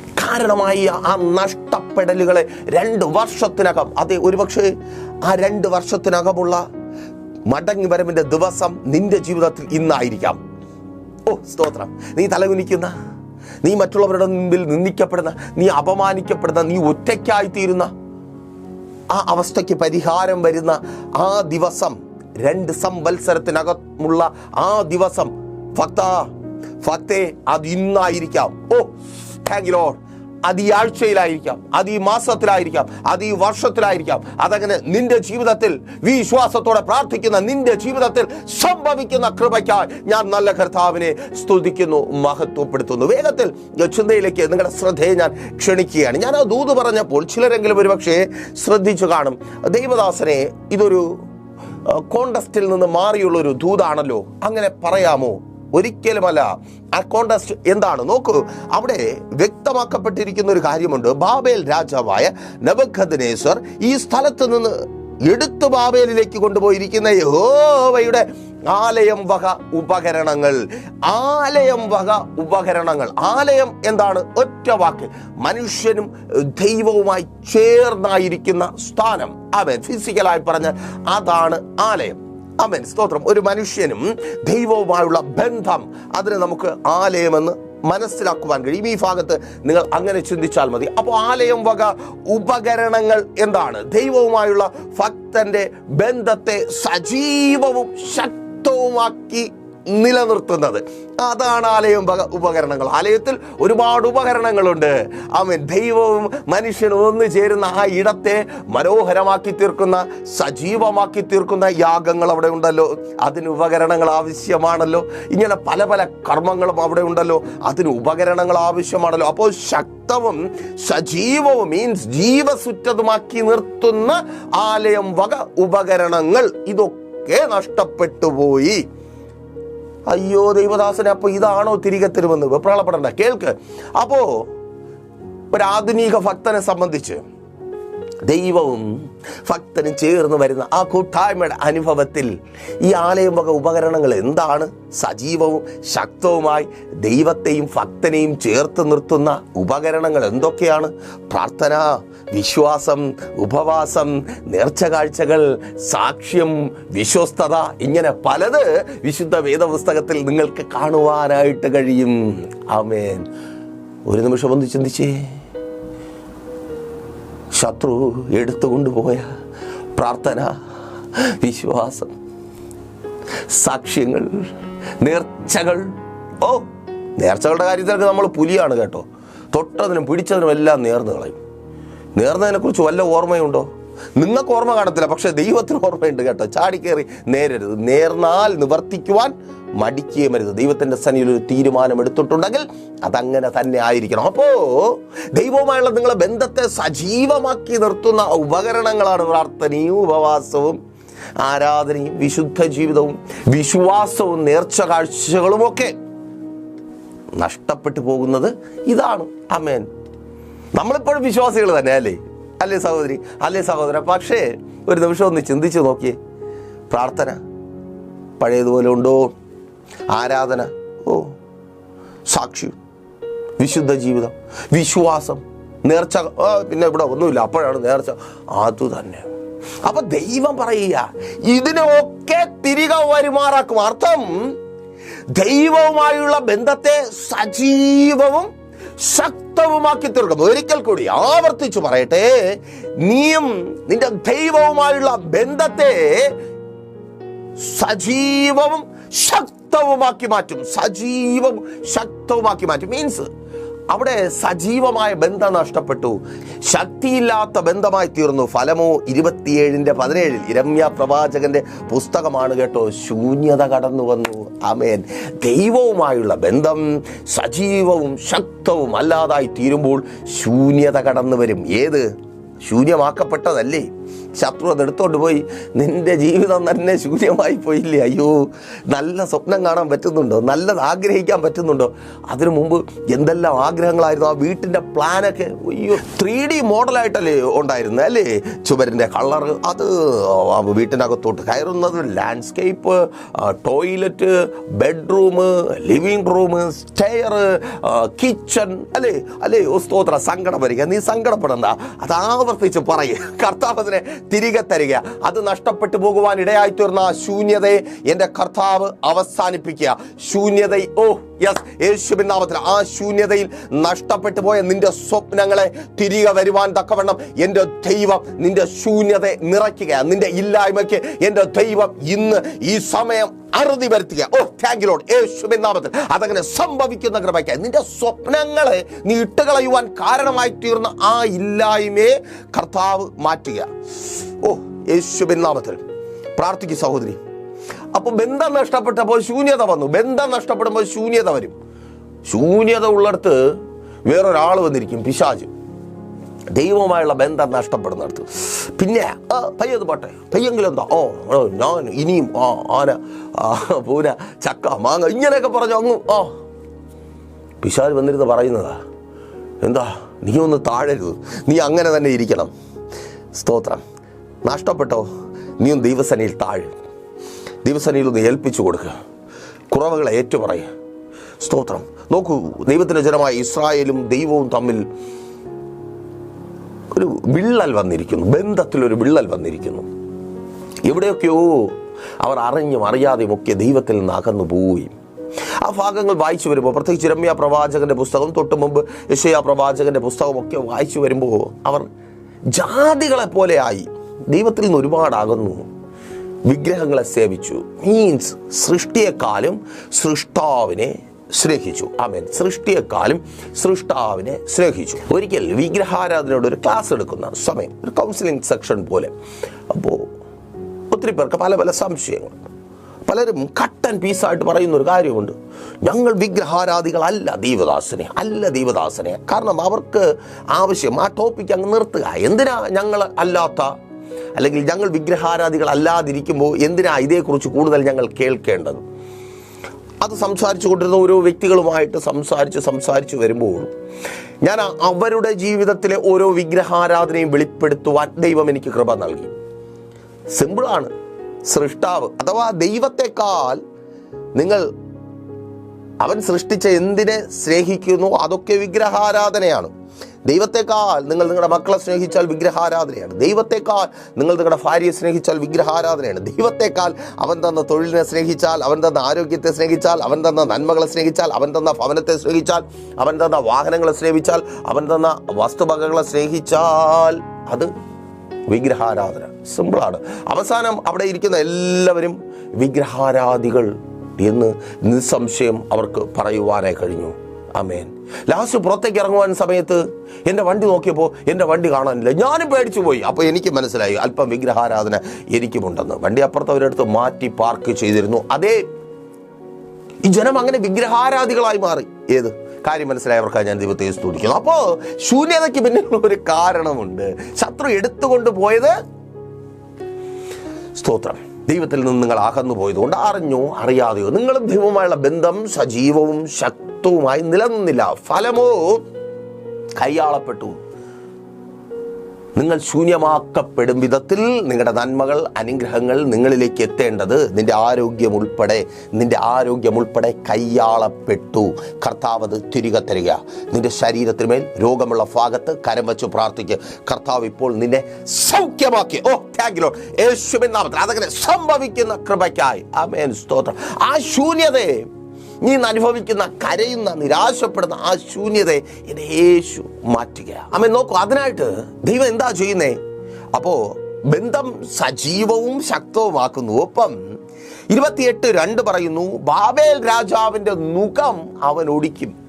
കാരണമായി ആ നഷ്ടപ്പെടലുകളെ രണ്ട് വർഷത്തിനകം അതെ ഒരുപക്ഷെ ആ രണ്ട് വർഷത്തിനകമുള്ള മടങ്ങി വരവിന്റെ ദിവസം നിന്റെ ജീവിതത്തിൽ ഇന്നായിരിക്കാം. ഓ സ്തോത്രം. നീ തലകുനിക്കുന്ന നീ മറ്റുള്ളവരുടെ മുമ്പിൽ നിന്ദിക്കപ്പെടുന്ന നീ അപമാനിക്കപ്പെടുന്ന നീ ഒറ്റയ്ക്കായിത്തീരുന്ന ആ അവസ്ഥയ്ക്ക് പരിഹാരം വരുന്ന ആ ദിവസം രണ്ട് സംവത്സരത്തിനകമുള്ള ആ ദിവസം ഭക്ത ഭക്തേ അത് ഇന്നായിരിക്കാം. ഓ താങ്ക് യു ലോർഡ് അത് ഈ ആഴ്ചയിലായിരിക്കാം അത് ഈ മാസത്തിലായിരിക്കാം അത് ഈ വർഷത്തിലായിരിക്കാം. അതങ്ങനെ നിന്റെ ജീവിതത്തിൽ വിശ്വാസത്തോടെ പ്രാർത്ഥിക്കുന്ന നിന്റെ ജീവിതത്തിൽ സംഭവിക്കുന്ന കൃപയ്ക്കായി ഞാൻ നല്ല കർത്താവിനെ സ്തുതിക്കുന്നു മഹത്വപ്പെടുത്തുന്നു. വേഗത്തിൽ ചിന്തയിലേക്ക് നിങ്ങളുടെ ശ്രദ്ധയെ ഞാൻ ക്ഷണിക്കുകയാണ്. ഞാൻ ആ ദൂത് പറഞ്ഞപ്പോൾ ചിലരെങ്കിലും ഒരുപക്ഷെ ശ്രദ്ധിച്ചു കാണും. ദൈവദാസനെ ഇതൊരു കോണ്ടസ്റ്റിൽ നിന്ന് മാറിയുള്ള ഒരു ദൂതാണല്ലോ. അങ്ങനെ പറയാമോ? ഒരിക്കലുമല്ല. അക്കോണ്ടസ്റ്റ് കോണ്ടസ്റ്റ് എന്താണ്? നോക്കൂ. അവിടെ വ്യക്തമാക്കപ്പെട്ടിരിക്കുന്ന ഒരു കാര്യമുണ്ട്. ബാബേൽ രാജാവായ നബഖദ്നേസർ ഈ സ്ഥലത്ത് നിന്ന് എടുത്തു ബാബേലിലേക്ക് കൊണ്ടുപോയിരിക്കുന്ന യഹോവയുടെ ആലയം വക ഉപകരണങ്ങൾ. ആലയം വക ഉപകരണങ്ങൾ. ആലയം എന്താണ്? ഒറ്റ വാക്ക്. മനുഷ്യനും ദൈവവുമായി ചേർന്നായിരിക്കുന്ന സ്ഥാനം. അവൻ ഫിസിക്കലായി പറഞ്ഞാൽ അതാണ് ആലയം. അമൻ സ്തോത്രം. ഒരു മനുഷ്യനും ദൈവവുമായുള്ള ബന്ധം അതിനെ നമുക്ക് ആലയമെന്ന് മനസ്സിലാക്കുവാൻ കഴിയും. ഈ ഭാഗത്ത് നിങ്ങൾ അങ്ങനെ ചിന്തിച്ചാൽ മതി. അപ്പോൾ ആലയം വക ഉപകരണങ്ങൾ എന്താണ്? ദൈവവുമായുള്ള ഭക്തന്റെ ബന്ധത്തെ സജീവവും ശക്തവുമാക്കി നിലനിർത്തുന്നത്. അതാണ് ആലയം ഉപകരണങ്ങൾ. ആലയത്തിൽ ഒരുപാട് ഉപകരണങ്ങളുണ്ട്. അവൻ ദൈവവും മനുഷ്യനും ഒന്നു ചേരുന്ന ആ ഇടത്തെ മനോഹരമാക്കി തീർക്കുന്ന സജീവമാക്കി തീർക്കുന്ന യാഗങ്ങൾ അവിടെ ഉണ്ടല്ലോ. അതിന് ഉപകരണങ്ങൾ ആവശ്യമാണല്ലോ. ഇങ്ങനെ പല പല കർമ്മങ്ങളും അവിടെ ഉണ്ടല്ലോ. അതിന് ഉപകരണങ്ങൾ ആവശ്യമാണല്ലോ. അപ്പോൾ ശക്തവും സജീവവും മീൻസ് ജീവസുറ്റതുമാക്കി നിർത്തുന്ന ആലയം വക ഉപകരണങ്ങൾ ഇതൊക്കെ നഷ്ടപ്പെട്ടു പോയി. അയ്യോ ദൈവദാസനെ അപ്പോൾ ഇതാണോ തിരികെ തരുമെന്ന്? വെപ്രാളപ്പെടണ്ട. കേൾക്ക്. അപ്പോൾ ഒരു ആധുനിക ഭക്തനെ സംബന്ധിച്ച് ദൈവവും ഭക്തനും ചേർന്ന് വരുന്ന ആ കൂട്ടായ്മയുടെ അനുഭവത്തിൽ ഈ ആലയം വക ഉപകരണങ്ങൾ എന്താണ്? സജീവവും ശക്തവുമായി ദൈവത്തെയും ഭക്തനെയും ചേർത്ത് നിർത്തുന്ന ഉപകരണങ്ങൾ എന്തൊക്കെയാണ്? പ്രാർത്ഥന വിശ്വാസം ഉപവാസം നേർച്ച കാഴ്ചകൾ സാക്ഷ്യം വിശ്വസ്തത ഇങ്ങനെ പലത് വിശുദ്ധ വേദപുസ്തകത്തിൽ നിങ്ങൾക്ക് കാണുവാനായിട്ട് കഴിയും. ആമേൻ. ഒരു നിമിഷം ഒന്ന് ചിന്തിച്ചേ. ശത്രു എടുത്തുകൊണ്ടുപോയ പ്രാർത്ഥന വിശ്വാസം സാക്ഷ്യങ്ങൾ നേർച്ചകൾ. ഓ നേർച്ചകളുടെ കാര്യത്തിലൊക്കെ നമ്മൾ പുലിയാണ് കേട്ടോ. തൊട്ടതിനും പിടിച്ചതിനും എല്ലാം നേർന്ന് കളയും. നേർന്നതിനെക്കുറിച്ച് വല്ല ഓർമ്മയുണ്ടോ? നിങ്ങൾക്ക് ഓർമ്മ കാണത്തില്ല പക്ഷെ ദൈവത്തിന് ഓർമ്മയുണ്ട് കേട്ടോ. ചാടിക്കേറി നേരരുത്. നേർന്നാൽ നിവർത്തിക്കുവാൻ മടിക്കുകയും ദൈവത്തിന്റെ സന്നിയിൽ ഒരു തീരുമാനം എടുത്തിട്ടുണ്ടെങ്കിൽ അതങ്ങനെ തന്നെ ആയിരിക്കണം. അപ്പോൾ ദൈവവുമായുള്ള നിങ്ങളെ ബന്ധത്തെ സജീവമാക്കി നിർത്തുന്ന ഉപകരണങ്ങളാണ് പ്രാർത്ഥനയും ഉപവാസവും ആരാധനയും വിശുദ്ധ ജീവിതവും വിശ്വാസവും നേർച്ച കാഴ്ചകളുമൊക്കെ നഷ്ടപ്പെട്ടു പോകുന്നത് ഇതാണ്. അമേൻ നമ്മളിപ്പോഴും വിശ്വാസികൾ തന്നെ അല്ലേ അല്ലേ സഹോദരി? അല്ലേ സഹോദര പക്ഷേ ഒരു നിമിഷം ഒന്ന് ചിന്തിച്ചു നോക്കിയേ. പ്രാർത്ഥന. പഴയതുപോലെ ഉണ്ടോ? ആരാധന. ഓ സാക്ഷ്യം. വിശുദ്ധ ജീവിതം. വിശ്വാസം. നേർച്ച. പിന്നെ ഇവിടെ ഒന്നുമില്ല. അപ്പോഴാണ് നേർച്ച. അത് തന്നെ. അപ്പൊ ദൈവം പറയുക ഇതിനൊക്കെ തിരികെ വരുമാറാക്കും. അർത്ഥം ദൈവവുമായുള്ള ബന്ധത്തെ സജീവവും ശക്തവുമാക്കി തീർക്കും ഒരിക്കൽ കൂടി ആവർത്തിച്ചു പറയട്ടെ. നീയും നിന്റെ ദൈവവുമായുള്ള ബന്ധത്തെ സജീവവും ശക്തവുമാക്കി മാറ്റും. സജീവവും ശക്തവുമാക്കി മാറ്റും. മീൻസ് അവിടെ സജീവമായ ബന്ധം നഷ്ടപ്പെട്ടു. ശക്തിയില്ലാത്ത ബന്ധമായി തീർന്നു. ഫലമോ ഇരുപത്തിയേഴിന്റെ പതിനേഴിൽ. ഇരമ്യ പ്രവാചകന്റെ പുസ്തകമാണ് കേട്ടോ. ശൂന്യത കടന്നു വന്നു. അമേൻ ദൈവവുമായുള്ള ബന്ധം സജീവവും ശക്തവും അല്ലാതായി തീരുമ്പോൾ ശൂന്യത കടന്നു വരും. ഏത്? ശൂന്യമാക്കപ്പെട്ടതല്ലേ? ശത്രു അത് എടുത്തോണ്ട് പോയി. നിന്റെ ജീവിതം തന്നെ ശൂന്യമായി പോയില്ലേ? അയ്യോ നല്ല സ്വപ്നം കാണാൻ പറ്റുന്നുണ്ടോ? നല്ലത് ആഗ്രഹിക്കാൻ പറ്റുന്നുണ്ടോ? അതിനു മുമ്പ് എന്തെല്ലാം ആഗ്രഹങ്ങളായിരുന്നു? ആ വീട്ടിന്റെ പ്ലാനൊക്കെ അയ്യോ ത്രീ ഡി മോഡലായിട്ടല്ലേ ഉണ്ടായിരുന്നത് അല്ലേ? ചുവരിന്റെ കളർ അത് വീട്ടിനകത്തോട്ട് കയറുന്നത് landscape toilet bedroom living room stair kitchen അല്ലേ? അല്ലേ സ്തോത്ര സങ്കടം വരിക നീ സങ്കടപ്പെടണ്ട. അത് ആവർത്തിച്ച് പറയുക കർത്താവ് അതിനെ തിരികെ തരിക. അത് നഷ്ടപ്പെട്ടു പോകുവാൻ ഇടയായി തീർന്ന ശൂന്യതയെ എന്റെ കർത്താവ് അവസാനിപ്പിക്കുക. ശൂന്യത ഓ യെസ് യേശുവിൻ നാമത്തിൽ ആ ശൂന്യതയിൽ നഷ്ടപ്പെട്ടു പോയ നിന്റെ സ്വപ്നങ്ങളെ തിരികെ വരുവാൻ തക്കവണ്ണം എന്റെ ദൈവം നിന്റെ ശൂന്യതയെ നിറയ്ക്കുക നിന്റെ ഇല്ലായ്മയ്ക്ക് എന്റെ ദൈവം ഇന്ന് ഈ സമയം അറുതി വരുത്തുക ഓ താങ്ക് ലോഡ് യേശുവിൻ നാമത്തിൽ അതങ്ങനെ സംഭവിക്കുന്ന കൃപയ്ക്ക് നിന്റെ സ്വപ്നങ്ങളെ നീ ഇട്ടുകളയുവാൻ കാരണമായി തീർന്ന ആ ഇല്ലായ്മയെ കർത്താവ് മാറ്റുക ഓ യേശുവിൻ നാമത്തിൽ പ്രാർത്ഥിക്കും സഹോദരി. അപ്പൊ ബന്ധം നഷ്ടപ്പെട്ടപ്പോൾ ശൂന്യത വന്നു. ബന്ധം നഷ്ടപ്പെടുമ്പോൾ ശൂന്യത വരും. ശൂന്യത ഉള്ളിടത്ത് വേറൊരാൾ വന്നിരിക്കും പിശാജ്. ദൈവമായുള്ള ബന്ധം നഷ്ടപ്പെടുന്നിടത്ത്. പിന്നെ പയ്യത് പോട്ടെ. പയ്യെങ്കിലും എന്താ? ഓ ഞാൻ ഇനിയും ആ ആന പൂന ചക്ക മാങ്ങ ഇങ്ങനെയൊക്കെ പറഞ്ഞു അങ്ങ് ഓ പിശാജ് വന്നിരുന്ന് പറയുന്നതാ. എന്താ നീ ഒന്ന് താഴരുത്. നീ അങ്ങനെ തന്നെ ഇരിക്കണം. സ്തോത്രം. നഷ്ടപ്പെട്ടോ? നീയും ദൈവസനയിൽ താഴ്. ദൈവസനയിൽ ഒന്ന് ഏൽപ്പിച്ചു കൊടുക്കുക. കുറവുകളെ ഏറ്റുപറയുക. സ്തോത്രം. നോക്കൂ ദൈവത്തിന്റെ ജനമായ ഇസ്രായേലും ദൈവവും തമ്മിൽ ഒരു വിള്ളൽ വന്നിരിക്കുന്നു. ബന്ധത്തിൽ ഒരു വിള്ളൽ വന്നിരിക്കുന്നു. എവിടെയൊക്കെയോ അവർ അറിഞ്ഞും അറിയാതെയും ഒക്കെ ദൈവത്തിൽ നിന്ന് അകന്നു പോയി ആ ഭാഗങ്ങൾ വായിച്ചു വരുമ്പോൾ പ്രത്യേകിച്ച് രമ്യ പ്രവാചകന്റെ പുസ്തകം തൊട്ട് മുമ്പ് യശയ പ്രവാചകന്റെ പുസ്തകമൊക്കെ വായിച്ചു വരുമ്പോൾ അവർ ജാതികളെ പോലെയായി ദൈവത്തിൽ നിന്ന് ഒരുപാട് അകന്നു വിഗ്രഹങ്ങളെ സേവിച്ചു. മീൻസ് സൃഷ്ടിയെക്കാളും സൃഷ്ടാവിനെ സ്നേഹിച്ചു. ആമേൻ. സൃഷ്ടിയെക്കാളും സൃഷ്ടാവിനെ സ്നേഹിച്ചു. ഒരിക്കൽ വിഗ്രഹാരാധനയോട് ഒരു ക്ലാസ് എടുക്കുന്ന സമയം ഒരു കൗൺസിലിംഗ് സെക്ഷൻ പോലെ. അപ്പോൾ ഒത്തിരി പേർക്ക് പല പല സംശയങ്ങൾ. പലരും കട്ട് ആൻഡ് പീസായിട്ട് പറയുന്ന ഒരു കാര്യമുണ്ട്. ഞങ്ങൾ വിഗ്രഹാരാധികളല്ല ദൈവദാസനെ അല്ല ദൈവദാസനെ. കാരണം അവർക്ക് ആവശ്യം ആ ടോപ്പിക്ക് അങ്ങ് നിർത്തുക. എന്തിനാ ഞങ്ങൾ അല്ലാത്ത അല്ലെങ്കിൽ ഞങ്ങൾ വിഗ്രഹാരാധികൾ അല്ലാതിരിക്കുമ്പോൾ എന്തിനാ ഇതേക്കുറിച്ച് കൂടുതൽ ഞങ്ങൾ കേൾക്കേണ്ടത്? അത് സംസാരിച്ചു കൊണ്ടിരുന്ന ഓരോ വ്യക്തികളുമായിട്ട് സംസാരിച്ച് സംസാരിച്ച് വരുമ്പോൾ ഞാൻ അവരുടെ ജീവിതത്തിലെ ഓരോ വിഗ്രഹാരാധനയും വെളിപ്പെടുത്തുവാൻ ദൈവം എനിക്ക് കൃപ നൽകി. സിമ്പിളാണ് സൃഷ്ടാവ് അഥവാ ദൈവത്തെക്കാൾ നിങ്ങൾ അവൻ സൃഷ്ടിച്ച എന്തിനെ സ്നേഹിക്കുന്നു അതൊക്കെ വിഗ്രഹാരാധനയാണ്. ദൈവത്തെക്കാൾ നിങ്ങൾ നിങ്ങളുടെ മക്കളെ സ്നേഹിച്ചാൽ വിഗ്രഹാരാധനയാണ്. ദൈവത്തെക്കാൾ നിങ്ങൾ നിങ്ങളുടെ ഭാര്യയെ സ്നേഹിച്ചാൽ വിഗ്രഹാരാധനയാണ്. ദൈവത്തെക്കാൾ അവൻ തന്ന തൊഴിലിനെ സ്നേഹിച്ചാൽ അവൻ തന്ന ആരോഗ്യത്തെ സ്നേഹിച്ചാൽ അവൻ തന്ന നന്മകളെ സ്നേഹിച്ചാൽ അവൻ തന്ന ഭവനത്തെ സ്നേഹിച്ചാൽ അവൻ തന്ന വാഹനങ്ങളെ സ്നേഹിച്ചാൽ അവൻ തന്ന വസ്തുവകകളെ സ്നേഹിച്ചാൽ അത് വിഗ്രഹാരാധന. സിമ്പിളാണ് അവസാനം അവിടെ ഇരിക്കുന്ന എല്ലാവരും വിഗ്രഹാരാധികൾ എന്ന് നിസ്സംശയം അവർക്ക് പറയുവാനായി കഴിഞ്ഞു. അമേൻ ലാസ്റ്റ് പുറത്തേക്ക് ഇറങ്ങുവാൻ സമയത്ത് എന്റെ വണ്ടി നോക്കിയപ്പോൾ എന്റെ വണ്ടി കാണാനില്ല. ഞാനും പേടിച്ചു പോയി അപ്പോൾ എനിക്ക് മനസ്സിലായി അല്പം വിഗ്രഹാരാധന എനിക്കുമുണ്ടെന്ന്. വണ്ടി അപ്പുറത്ത് അവരെടുത്ത് മാറ്റി പാർക്ക് ചെയ്തിരുന്നു. അതേ ഈ ജനം അങ്ങനെ വിഗ്രഹാരാധികളായി മാറി. ഏത്? കാര്യം മനസ്സിലായവർക്കാണ് ഞാൻ ദൈവത്തെ സ്തുതിക്കുന്നു. അപ്പോൾ ശൂന്യതയ്ക്ക് പിന്നെ ഒരു കാരണമുണ്ട്. ശത്രു എടുത്തുകൊണ്ട് പോയത് സ്തോത്രം. ദൈവത്തിൽ നിന്ന് നിങ്ങൾ അകന്നു പോയതുകൊണ്ട് അറിഞ്ഞോ അറിയാതെയോ. നിങ്ങളും ദൈവവുമായുള്ള ബന്ധം സജീവവും ശക്തവുമായി നിലനിന്നില്ല. ഫലമോ കൈയാളപ്പെട്ടു. നിങ്ങൾ ശൂന്യമാക്കപ്പെടും വിധത്തിൽ നിങ്ങളുടെ നന്മകൾ അനുഗ്രഹങ്ങൾ നിങ്ങളിലേക്ക് എത്തേണ്ടത് നിന്റെ ആരോഗ്യം ഉൾപ്പെടെ നിന്റെ ആരോഗ്യം ഉൾപ്പെടെ കയ്യാളപ്പെട്ടു കർത്താവ് അത് തിരികെ തരിക. നിന്റെ ശരീരത്തിന്മേൽ രോഗമുള്ള ഭാഗത്ത് കരം വെച്ച് പ്രാർത്ഥിക്കുക കർത്താവ് ഇപ്പോൾ നിന്നെ സൗഖ്യമാക്കി. ഓ താങ്കിലോ യേശുവിൻ നാമത്തിൽ. അതങ്ങനെ സംഭവിക്കുന്ന കൃപയ്ക്കായി. ആമേൻ. സ്തോത്രം. ആ ശൂന്യതയെ നീ അനുഭവിക്കുന്ന കരയുന്ന നിരാശപ്പെടുന്ന ആ ശൂന്യതയെ എന്റെ യേശു മാറ്റുക അമ്മ നോക്കൂ അതിനായിട്ട് ദൈവം എന്താ ചെയ്യുന്നേ? അപ്പോ ബന്ധം സജീവവും ശക്തവുമാക്കുന്നു ഒപ്പം ഇരുപത്തിയെട്ട് രണ്ട് പറയുന്നു ബാബേൽ രാജാവിന്റെ മുഖം അവൻ ഒടിക്കും.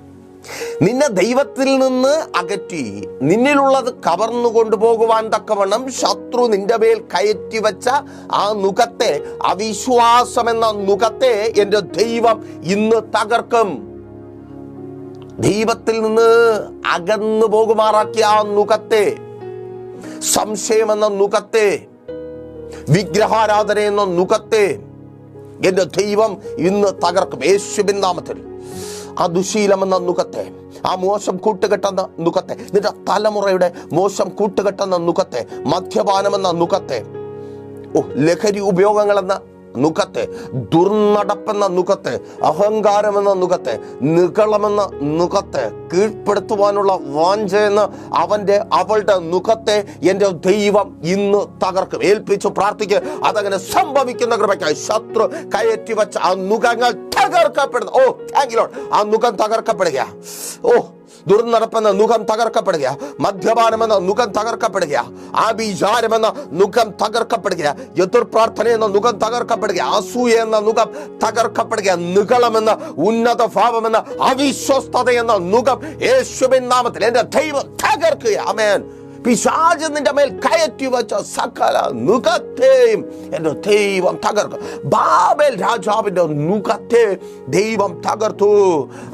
നിന്നെ ദൈവത്തിൽ നിന്ന് അകറ്റി നിന്നിലുള്ളത് കവർന്നു കൊണ്ടുപോകുവാൻ തക്കവണ്ണം ശത്രു നിന്റെ മേൽ കയറ്റി വെച്ച ആ നുഖത്തെ അവിശ്വാസം എന്ന നുഖത്തെ എന്റെ ദൈവം ഇന്ന് തകർക്കും. ദൈവത്തിൽ നിന്ന് അകന്നു പോകുമാറാക്കിയ ആ നുഖത്തെ സംശയം എന്ന നുഖത്തെ വിഗ്രഹാരാധന എന്ന നുഖത്തെ എന്റെ ദൈവം ഇന്ന് തകർക്കും. യേശുവിൻ നാമത്തിൽ. ആ ദുശീലം എന്ന നുഖത്തെ ആ മോശം കൂട്ടുകെട്ടെന്ന നുഖത്തെ നിന്റെ തലമുറയുടെ മോശം കൂട്ടുകെട്ടെന്ന നുഖത്തെ മദ്യപാനം എന്ന നുഖത്തെ. ഓ ലഹരി ഉപയോഗങ്ങളെന്ന നുഖത്തെ ദുർനടപ്പെന്ന നുഖത്തെ അഹങ്കാരമെന്ന നുഖത്തെ നികളമെന്ന നുഖത്തെ കീഴ്പ്പെടുത്തുവാനുള്ള വാഞ്ചയെന്ന് അവന്റെ അവളുടെ നുഖത്തെ എന്റെ ദൈവം ഇന്ന് തകർക്കും. ഏൽപ്പിച്ചു പ്രാർത്ഥിക്കുക അതങ്ങനെ സംഭവിക്കുന്ന കൃപയ്ക്കായി ശത്രു കയറ്റി വെച്ച ആ നുഖങ്ങൾ തകർക്കപ്പെടുന്നു. ഓ താങ്ക് ലോഡ് ആ മുഖം തകർക്കപ്പെടുക ഓ ദുർനടപ്പെന്ന മുഖം തകർക്കപ്പെടുക മദ്യപാനമെന്ന മുഖം തകർക്കപ്പെടുക ആഭിചാരമെന്ന മുഖം തകർക്കപ്പെടുക എതിർപ്രാർത്ഥന എന്ന മുഖം തകർക്കപ്പെടുക അസൂയ എന്ന മുഖം തകർക്കപ്പെടുക നികളമെന്ന ഉന്നത ഭാവമെന്ന അവിശ്വസ്തത എന്ന മുഖം യേശുബിൻ നാമത്തിൽ എന്റെ ദൈവം തകർക്കുക അമേൻ പിശാജ് നിന്റെ മേൽ കയറ്റി വച്ച സകല നുഖത്തെയും എന്റെ ദൈവം തകർക്കും ബാബേൽ രാജാവിന്റെ നുഖത്തെ ദൈവം തകർത്തു.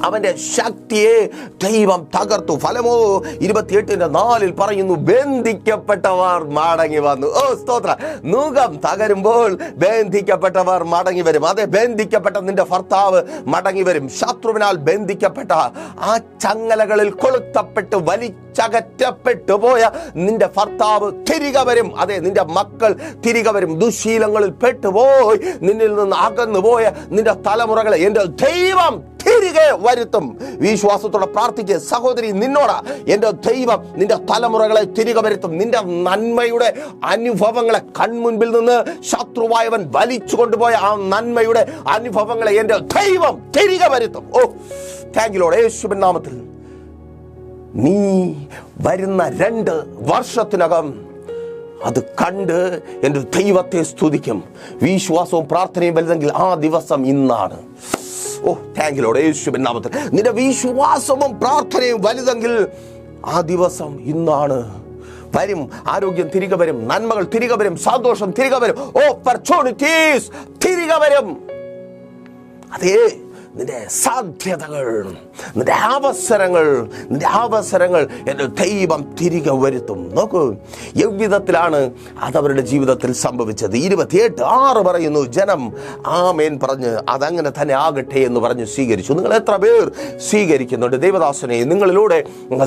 അവന്റെ ശക്തിയെ ദൈവം തകർത്തു. ഫലമോ ഇരുപത്തിയെട്ടിന്റെ നാലിൽ പറയുന്നു ബന്ധിക്കപ്പെട്ടവർ മടങ്ങി വന്നു. ഓ സ്തോത്ര. നുഖം തകരുമ്പോൾ ബന്ധിക്കപ്പെട്ടവർ മടങ്ങി വരും. അതെ ബന്ധിക്കപ്പെട്ട നിന്റെ ഭർത്താവ് മടങ്ങി വരും. ശത്രുവിനാൽ ബന്ധിക്കപ്പെട്ട ആ ചങ്ങലകളിൽ കൊളുത്തപ്പെട്ട് വലിച്ചകറ്റപ്പെട്ടു പോയ നിന്റെ ഭർത്താവ് തിരികെ വരും. അതെ നിന്റെ മക്കൾ തിരികെ വരും. ദുശീലങ്ങളിൽ പെട്ടുപോയി. നിന്നിൽ നിന്ന് അകന്നു പോയ നിന്റെ തലമുറകളെ എന്റെ ദൈവം തിരികെ വരുത്തും. വിശ്വാസത്തോടെ പ്രാർത്ഥിക്കുക സഹോദരി നിന്നോടാ. എന്റെ ദൈവം നിന്റെ തലമുറകളെ തിരികെ വരുത്തും. നിന്റെ നന്മയുടെ അനുഭവങ്ങളെ കൺമുൻപിൽ നിന്ന് ശത്രുവായവൻ വലിച്ചു കൊണ്ടുപോയ ആ നന്മയുടെ അനുഭവങ്ങളെ എന്റെ ദൈവം തിരികെ വരുത്തും. ഓ താങ്ക് യു ലോഡ് യേശുബൻ നാമത്തിൽ. നീ വരുന്ന രണ്ട് വർഷത്തിനകം അത് കണ്ട് എന്റെ ദൈവത്തെ സ്തുതിക്കും. വിശ്വാസവും പ്രാർത്ഥനയും വലുതെങ്കിൽ ആ ദിവസം ഇന്നാണ്. ഓ താങ്കിലോട് യേശുവിൻ നാമത്തിൽ. നിന്റെ വിശ്വാസവും പ്രാർത്ഥനയും വലുതെങ്കിൽ ആ ദിവസം ഇന്നാണ്. വരും ആരോഗ്യം തിരികെ വരും നന്മകൾ തിരികെ വരും സന്തോഷം തിരികെ വരും. ഓപ്പർച്യൂണിറ്റീസ് തിരികെ വരും. അതേ നിന്റെ സാധ്യതകൾ നിന്റെ അവസരങ്ങൾ നിന്റെ അവസരങ്ങൾ എന്റെ ദൈവം തിരികെ വരുത്തും. നോക്കൂ എவ்விധത്തിലാണ് അതവരുടെ ജീവിതത്തിൽ സംഭവിച്ചത്. ഇരുപത്തിയെട്ട് ആറ് പറയുന്നു ജനം ആമേൻ പറഞ്ഞ് അതങ്ങനെ തന്നെ ആകട്ടെ എന്ന് പറഞ്ഞ് സ്വീകരിച്ചു. നിങ്ങൾ എത്ര പേർ സ്വീകരിക്കുന്നുണ്ട്? ദൈവദാസനെ നിങ്ങളിലൂടെ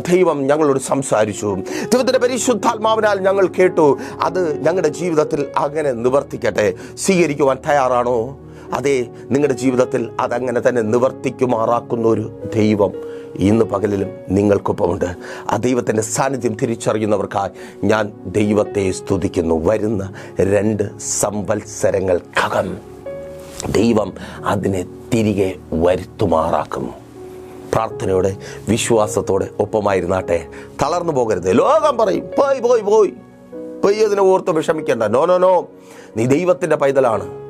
ദൈവം ഞങ്ങളോട് സംസാരിച്ചു. ദൈവത്തിന്റെ പരിശുദ്ധാത്മാവിനാൽ ഞങ്ങൾ കേട്ടു അത് ഞങ്ങളുടെ ജീവിതത്തിൽ അങ്ങനെ നിവർത്തിക്കട്ടെ സ്വീകരിക്കുവാൻ തയ്യാറാണോ? അതെ നിങ്ങളുടെ ജീവിതത്തിൽ അതങ്ങനെ തന്നെ നിവർത്തിക്കുമാറാക്കുന്ന ഒരു ദൈവം ഇന്ന് പകലിലും നിങ്ങൾക്കൊപ്പമുണ്ട്. ആ ദൈവത്തിന്റെ സാന്നിധ്യം തിരിച്ചറിയുന്നവർക്കായി ഞാൻ ദൈവത്തെ സ്തുതിക്കുന്നു. വരുന്ന രണ്ട് സംവത്സരങ്ങൾക്കകം ദൈവം അതിനെ തിരികെ വരുത്തുമാറാക്കും. പ്രാർത്ഥനയോടെ വിശ്വാസത്തോടെ ഒപ്പമായിരുന്നാട്ടെ. തളർന്നു പോകരുത്. ലോകം പറയും പോയി പോയി പോയി. പോയി അതിനെ ഓർത്ത് വിഷമിക്കേണ്ട. No no no. നീ ദൈവത്തിന്റെ പൈതലാണ്.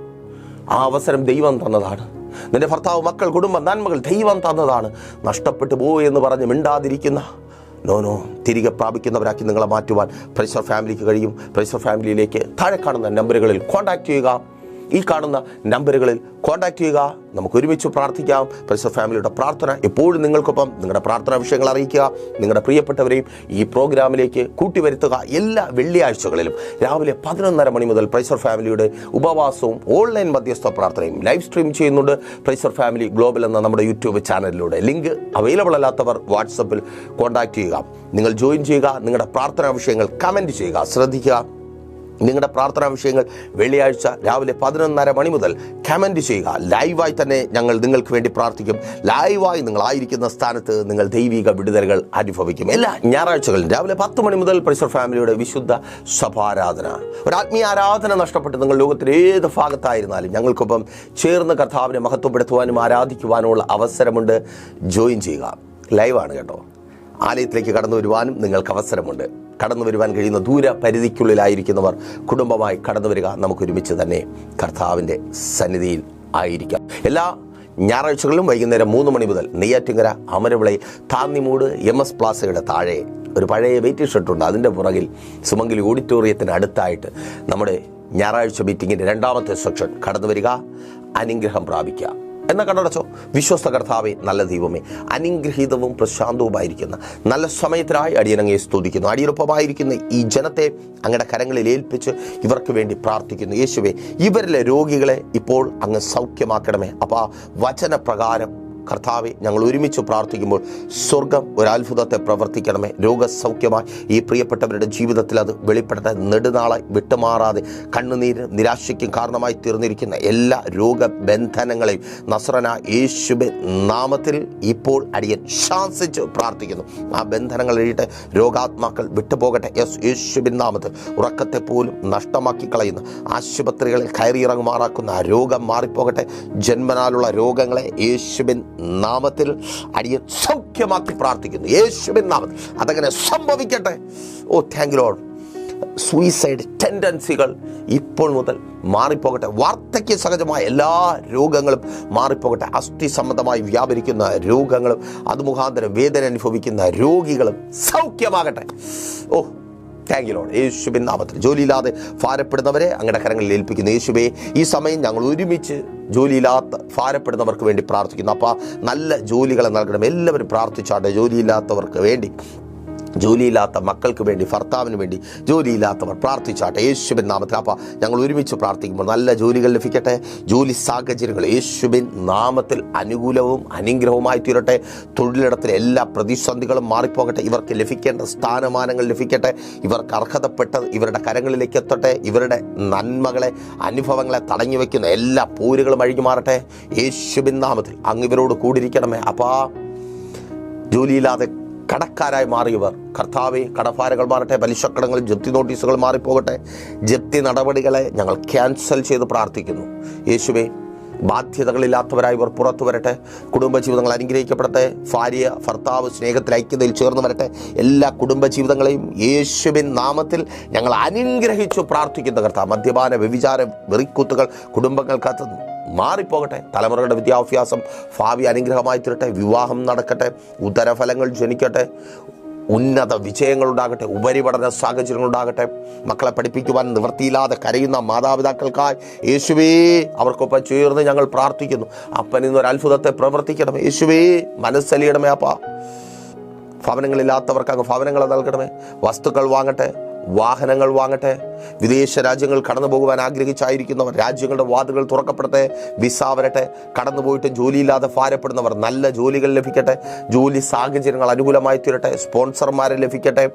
ആ അവസരം ദൈവം തന്നതാണ്. നിന്റെ ഭർത്താവ് മക്കൾ കുടുംബം നന്മകൾ ദൈവം തന്നതാണ്. നഷ്ടപ്പെട്ടു പോയി എന്ന് പറഞ്ഞ് മിണ്ടാതിരിക്കുന്ന. നോ നോ തിരികെ പ്രാപിക്കുന്നവരാക്കി നിങ്ങളെ മാറ്റുവാൻ പ്രൈസർ ഫാമിലിക്ക് കഴിയും. പ്രൈസർ ഫാമിലിയിലേക്ക് താഴെ കാണുന്ന നമ്പറുകളിൽ കോൺടാക്റ്റ് ചെയ്യുക. ഈ കാണുന്ന നമ്പറുകളിൽ കോൺടാക്ട് ചെയ്യുക. നമുക്ക് ഒരുമിച്ച് പ്രാർത്ഥിക്കാം. പ്രൈസർ ഫാമിലിയുടെ പ്രാർത്ഥന എപ്പോഴും നിങ്ങൾക്കൊപ്പം. നിങ്ങളുടെ പ്രാർത്ഥനാ വിഷയങ്ങൾ അറിയിക്കുക. നിങ്ങളുടെ പ്രിയപ്പെട്ടവരെയും ഈ പ്രോഗ്രാമിലേക്ക് കൂട്ടിവരുത്തുക എല്ലാ വെള്ളിയാഴ്ചകളിലും. രാവിലെ പതിനൊന്നര മണി മുതൽ പ്രൈസർ ഫാമിലിയുടെ ഉപവാസവും ഓൺലൈൻ മധ്യസ്ഥ പ്രാർത്ഥനയും ലൈവ് സ്ട്രീം ചെയ്യുന്നുണ്ട് പ്രൈസർ ഫാമിലി ഗ്ലോബൽ എന്ന നമ്മുടെ യൂട്യൂബ് ചാനലിലൂടെ. ലിങ്ക് അവൈലബിൾ അല്ലാത്തവർ വാട്സപ്പിൽ കോൺടാക്ട് ചെയ്യുക. നിങ്ങൾ ജോയിൻ ചെയ്യുക. നിങ്ങളുടെ പ്രാർത്ഥനാ വിഷയങ്ങൾ കമന്റ് ചെയ്യുക. ശ്രദ്ധിക്കുക. നിങ്ങളുടെ പ്രാർത്ഥനാ വിഷയങ്ങൾ വെള്ളിയാഴ്ച രാവിലെ പതിനൊന്നര മണി മുതൽ കമന്റ് ചെയ്യുക. ലൈവായി തന്നെ ഞങ്ങൾ നിങ്ങൾക്ക് വേണ്ടി പ്രാർത്ഥിക്കും. ലൈവായി നിങ്ങളായിരിക്കുന്ന സ്ഥാനത്ത് നിങ്ങൾ ദൈവിക വിടുതലുകൾ അനുഭവിക്കും. എല്ലാ ഞായറാഴ്ചകളിലും രാവിലെ പത്ത് മണി മുതൽ പരിസർ ഫാമിലിയുടെ വിശുദ്ധ സഭാരാധന. ഒരു ആത്മീയ ആരാധന നഷ്ടപ്പെട്ട് നിങ്ങൾ ലോകത്തിന്റെ ഏത് ഭാഗത്തായിരുന്നാലും ഞങ്ങൾക്കൊപ്പം ചേർന്ന് കർത്താവിനെ മഹത്വപ്പെടുത്തുവാനും ആരാധിക്കുവാനുമുള്ള അവസരമുണ്ട്. ജോയിൻ ചെയ്യുക. ലൈവാണ് കേട്ടോ. ആലയത്തിലേക്ക് കടന്നു വരുവാനും നിങ്ങൾക്ക് അവസരമുണ്ട്. കടന്നു വരുവാൻ കഴിയുന്ന ദൂര പരിധിക്കുള്ളിലായിരിക്കുന്നവർ കുടുംബമായി കടന്നു വരിക നമുക്ക് ഒരുമിച്ച് തന്നെ കർത്താവിന്റെ സന്നിധിയിൽ ആയിരിക്കാം. എല്ലാ ഞായറാഴ്ചകളിലും വൈകുന്നേരം മൂന്ന് മണി മുതൽ നെയ്യാറ്റിങ്കര അമരവിളയിൽ താന്നിമൂട് എം എസ് പ്ലാസയുടെ താഴെ ഒരു പഴയ വെയിറ്റിംഗ് ഷർട്ടുണ്ട് അതിന്റെ പുറകിൽ സുമംഗലി ഓഡിറ്റോറിയത്തിന് അടുത്തായിട്ട് നമ്മുടെ ഞായറാഴ്ച മീറ്റിങ്ങിന്റെ രണ്ടാമത്തെ സെക്ഷൻ. കടന്നു വരിക അനുഗ്രഹം പ്രാപിക്കുക. എന്ന കണ്ണടച്ചോ. വിശ്വസ്ത കർത്താവെ നല്ല ദൈവമേ അനുഗ്രഹീതവും പ്രശാന്തവുമായിരിക്കുന്ന നല്ല സമയത്തിനായി അടിയനങ്ങയെ സ്തുതിക്കുന്നു. അടിയൊപ്പമായിരിക്കുന്ന ഈ ജനത്തെ അങ്ങയുടെ കരങ്ങളിൽ ഏൽപ്പിച്ച് ഇവർക്ക് വേണ്ടി പ്രാർത്ഥിക്കുന്നു. യേശുവേ ഇവരിലെ രോഗികളെ ഇപ്പോൾ അങ്ങ് സൗഖ്യമാക്കണമേ. അപ്പോൾ വചനപ്രകാരം കർത്താവെ ഞങ്ങൾ ഒരുമിച്ച് പ്രാർത്ഥിക്കുമ്പോൾ സ്വർഗം ഒരത്ഭുതത്തെ പ്രവർത്തിക്കണമേ. രോഗസൗഖ്യമായി ഈ പ്രിയപ്പെട്ടവരുടെ ജീവിതത്തിൽ അത് വെളിപ്പെടട്ടെ നെടുനാളായി വിട്ടുമാറാതെ കണ്ണുനീര് നിരാശയ്ക്കും കാരണമായി തീർന്നിരിക്കുന്ന എല്ലാ രോഗബന്ധനങ്ങളെയും നസ്രന യേശുബെ നാമത്തിൽ ഇപ്പോൾ അടിയൻ ശാസിച്ച് പ്രാർത്ഥിക്കുന്നു. ആ ബന്ധനങ്ങൾ എഴുതിയിട്ട് രോഗാത്മാക്കൾ വിട്ടുപോകട്ടെ. യെസ് യേശുബിൻ നാമത്തിൽ ഉറക്കത്തെ പോലും നഷ്ടമാക്കി കളയുന്ന. ആശുപത്രികളിൽ കയറിയിറങ്ങുമാറാക്കുന്ന ആ രോഗം മാറിപ്പോകട്ടെ. ജന്മനാലുള്ള രോഗങ്ങളെ യേശുബിൻ നാമത്തിൽ അടിയൻ സൗഖ്യമാക്കി പ്രാർത്ഥിക്കുന്നു. യേശുവിൻ നാമത്തിൽ. അതങ്ങനെ സംഭവിക്കട്ടെ. ഓ താങ്ക് ലോഡ് സൂയിസൈഡ് ടെൻഡൻസികൾ ഇപ്പോൾ മുതൽ മാറിപ്പോകട്ടെ. വാർദ്ധക്യ സഹജമായ എല്ലാ രോഗങ്ങളും മാറിപ്പോകട്ടെ. അസ്ഥി സംബന്ധമായി വ്യാപരിക്കുന്ന രോഗങ്ങളും അത് മുഖാന്തരം വേദന അനുഭവിക്കുന്ന രോഗികളും സൗഖ്യമാകട്ടെ. ഓ താങ്ക് യു ലോഡ് യേശുബിൻ നാമത്തിൽ ജോലിയില്ലാതെ ഭാരപ്പെടുന്നവരെ അങ്ങയുടെ കരങ്ങളിൽ ഏൽപ്പിക്കുന്നു. യേശുബെ ഈ സമയം ഞങ്ങൾ ഒരുമിച്ച് ജോലിയില്ലാത്ത ഭാരപ്പെടുന്നവർക്ക് വേണ്ടി പ്രാർത്ഥിക്കുന്നു. അപ്പോൾ നല്ല ജോലികളെ നൽകണം. എല്ലാവരും പ്രാർത്ഥിച്ചാട്ടെ ജോലിയില്ലാത്തവർക്ക് വേണ്ടി. ജോലിയില്ലാത്ത മക്കൾക്ക് വേണ്ടി ഭർത്താവിന് വേണ്ടി ജോലിയില്ലാത്തവർ പ്രാർത്ഥിച്ചാട്ടെ. യേശുബിൻ നാമത്തിൽ. അപ്പ ഞങ്ങൾ ഒരുമിച്ച് പ്രാർത്ഥിക്കുമ്പോൾ നല്ല ജോലികൾ ലഭിക്കട്ടെ. ജോലി സാഹചര്യങ്ങൾ യേശുബിൻ നാമത്തിൽ അനുകൂലവും അനുഗ്രഹവുമായി തീരട്ടെ. തൊഴിലിടത്തിലെ എല്ലാ പ്രതിസന്ധികളും മാറിപ്പോകട്ടെ. ഇവർക്ക് ലഭിക്കേണ്ട സ്ഥാനമാനങ്ങൾ ലഭിക്കട്ടെ. ഇവർക്ക് അർഹതപ്പെട്ടത് ഇവരുടെ കരങ്ങളിലേക്ക് എത്തട്ടെ. ഇവരുടെ നന്മകളെ അനുഭവങ്ങളെ തടഞ്ഞു വയ്ക്കുന്ന എല്ലാ പോരുകളും അഴിഞ്ഞു മാറട്ടെ യേശുബിൻ നാമത്തിൽ അങ്ങ് ഇവരോട് കൂടിയിരിക്കണമേ. അപ്പാ ജോലിയില്ലാതെ കടക്കാരായി മാറിയവർ. കർത്താവെ കടഭാരകൾ മാറട്ടെ പലിശക്കടങ്ങൾ ജപ്തി നോട്ടീസുകൾ മാറിപ്പോകട്ടെ. ജപ്തി നടപടികളെ ഞങ്ങൾ ക്യാൻസൽ ചെയ്ത് പ്രാർത്ഥിക്കുന്നു. യേശുവെ ബാധ്യതകളില്ലാത്തവരായി ഇവർ പുറത്തു വരട്ടെ. കുടുംബജീവിതങ്ങൾ അനുഗ്രഹിക്കപ്പെടട്ടെ. ഭാര്യ ഭർത്താവ് സ്നേഹത്തിൽ ഐക്യതയിൽ ചേർന്ന് വരട്ടെ. എല്ലാ കുടുംബജീവിതങ്ങളെയും യേശുവിൻ നാമത്തിൽ ഞങ്ങൾ അനുഗ്രഹിച്ചു പ്രാർത്ഥിക്കുന്ന കർത്താവ്. മദ്യപാന വ്യഭിചാര വെറിക്കൂത്തുകൾ കുടുംബങ്ങൾക്കകത്ത് മാറിപ്പോകട്ടെ. തലമുറകളുടെ വിദ്യാഭ്യാസം ഭാവി അനുഗ്രഹമായി തീരട്ടെ. വിവാഹം നടക്കട്ടെ. ഉത്തരഫലങ്ങൾ ജനിക്കട്ടെ. ഉന്നത വിജയങ്ങൾ ഉണ്ടാകട്ടെ. ഉപരിപഠന സാഹചര്യങ്ങൾ ഉണ്ടാകട്ടെ. മക്കളെ പഠിപ്പിക്കുവാൻ നിവൃത്തിയില്ലാതെ കരയുന്ന മാതാപിതാക്കൾക്കായി യേശുവേ അവർക്കൊപ്പം ചേർന്ന് ഞങ്ങൾ പ്രാർത്ഥിക്കുന്നു. അപ്പൻ ഇന്നൊരു അത്ഭുതത്തെ പ്രവർത്തിക്കണം യേശുവേ മനസ്സലിയണമേ അപ്പ. ഭവനങ്ങളില്ലാത്തവർക്ക് അങ്ങ് ഭവനങ്ങൾ നൽകണമേ. വസ്തുക്കൾ വാങ്ങട്ടെ. വാഹനങ്ങൾ വാങ്ങട്ടെ. വിദേശ രാജ്യങ്ങൾ കടന്നു പോകുവാൻ ആഗ്രഹിച്ചായിരിക്കുന്നവർ രാജ്യങ്ങളുടെ വാതുകൾ തുറക്കപ്പെടട്ടെ വിസ വരട്ടെ കടന്നുപോയിട്ട് ജോലിയില്ലാതെ ഭാരപ്പെടുന്നവർ നല്ല ജോലികൾ ലഭിക്കട്ടെ ജോലി സാഹചര്യങ്ങൾ അനുകൂലമായി തീരട്ടെ സ്പോൺസർമാരെ ലഭിക്കട്ടെ.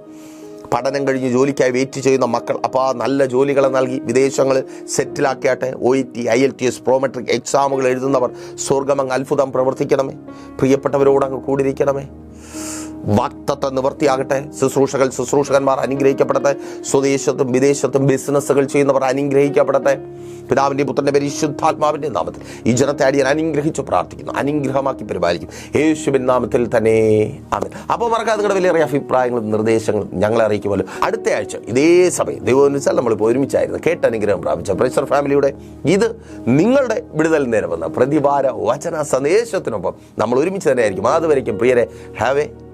പഠനം കഴിഞ്ഞ് ജോലിക്കായി വെയിറ്റ് ചെയ്യുന്ന മക്കൾ അപ്പോൾ ആ നല്ല ജോലികളെ നൽകി വിദേശങ്ങളിൽ സെറ്റിലാക്കിയാട്ടെ O E T I L T S Prometric എക്സാമുകൾ എഴുതുന്നവർ സ്വർഗമങ്ങ് അത്ഭുതം പ്രവർത്തിക്കണമേ. പ്രിയപ്പെട്ടവരോടങ്ങ് കൂടിയിരിക്കണമേ. വാക്തത്വ നിവർത്തിയാകട്ടെ ശുശ്രൂഷകൾ ശുശ്രൂഷകന്മാർ അനുഗ്രഹിക്കപ്പെടട്ടെ. സ്വദേശത്തും വിദേശത്തും ബിസിനസ്സുകൾ ചെയ്യുന്നവർ അനുഗ്രഹിക്കപ്പെടട്ടെ. പിതാവിന്റെ പുത്രന്റെ പരിശുദ്ധാത്മാവിന്റെ നാമത്തിൽ ഈ ജനത്തെ അടിയൻ അനുഗ്രഹിച്ച് പ്രാർത്ഥിക്കുന്നു. അനുഗ്രഹമാക്കി പരിപാലിക്കും. യേശുവിൻ നാമത്തിൽ തന്നെ. ആമൻ. അപ്പോൾ മറക്കാതെ നിങ്ങളുടെ വലിയ അഭിപ്രായങ്ങളും നിർദ്ദേശങ്ങളും ഞങ്ങളെ അറിയിക്കുമല്ലോ. അടുത്ത ആഴ്ച ഇതേ സമയം ദൈവം നമ്മളിപ്പോൾ ഒരുമിച്ചായിരുന്നു കേട്ട അനുഗ്രഹം പ്രാപിച്ച പ്രൈസർ ഫാമിലിയുടെ ഇത് നിങ്ങളുടെ വിടുതൽ നേരം വന്ന പ്രതിവാര വചന സന്ദേശത്തിനൊപ്പം നമ്മൾ ഒരുമിച്ച് തന്നെ ആയിരിക്കും അതുവരയ്ക്കും പ്രിയരെ ഹാവ് എ